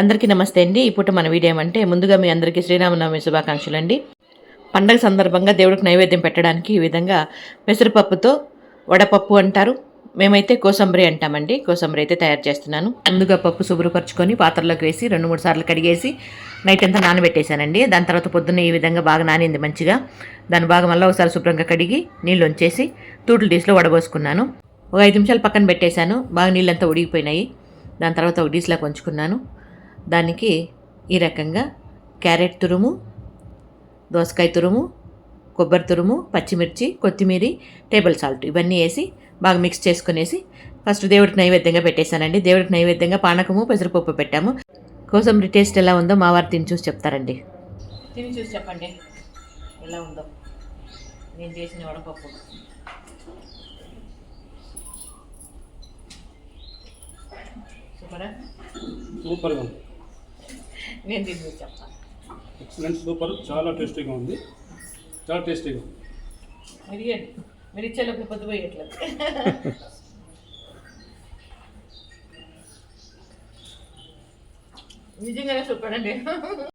అందరికీ నమస్తే అండి. ఇప్పుడు మన వీడియో ఏమంటే ముందుగా మీ అందరికీ శ్రీరామనవమి శుభాకాంక్షలు అండి పండగ సందర్భంగా దేవుడికి నైవేద్యం పెట్టడానికి ఈ విధంగా పెసరపప్పుతో వడపప్పు అంటారు. మేమైతే కోసంబరి అంటామండి. కోసంబరి అయితే తయారు చేస్తున్నాను. ముందుగా పప్పు శుభ్రపరచుకొని పాత్రలోకి వేసి రెండు మూడు సార్లు కడిగేసి నైట్ అంతా నానబెట్టేశానండి. దాని తర్వాత పొద్దున్న ఈ విధంగా బాగా నానింది మంచిగా. దాని బాగా మళ్ళీ ఒకసారి శుభ్రంగా కడిగి నీళ్ళు ఉంచేసి తూట్లు డీస్లో వడబోసుకున్నాను. ఒక ఐదు నిమిషాలు పక్కన పెట్టేశాను. బాగా నీళ్ళంతా ఉడిగిపోయినాయి దాని తర్వాత ఒక డీస్లా కొంచుకున్నాను దానికి ఈ రకంగా క్యారెట్ తురుము దోసకాయ తురుము కొబ్బరి తురుము పచ్చిమిర్చి కొత్తిమీర టేబుల్ సాల్ట్ ఇవన్నీ వేసి బాగా మిక్స్ చేసుకునేసి ఫస్ట్ దేవుడికి నైవేద్యంగా పెట్టేశానండి. దేవుడికి నైవేద్యంగా పానకము పెసరపప్పు పెట్టాము. కోసంబరి టేస్ట్ ఎలా ఉందో మా వారు తిని చూసి చెప్తారండి. తిని చూసి చెప్పండి. ఎలా ఉందో? నేను చేసిన వడపప్పు. సూపరా? సూపర్గా ఉంది. నేను చూసి చెప్తాను ఎక్సలెంట్ సూపర్ చాలా టేస్టీగా ఉంది. చాలా టేస్టీగా ఉంది. మీరు ఇవ్వండి మీరు ఇచ్చేలోపు పొద్దు పోయేట్లేదు. నిజంగానే సూపర్ అండి.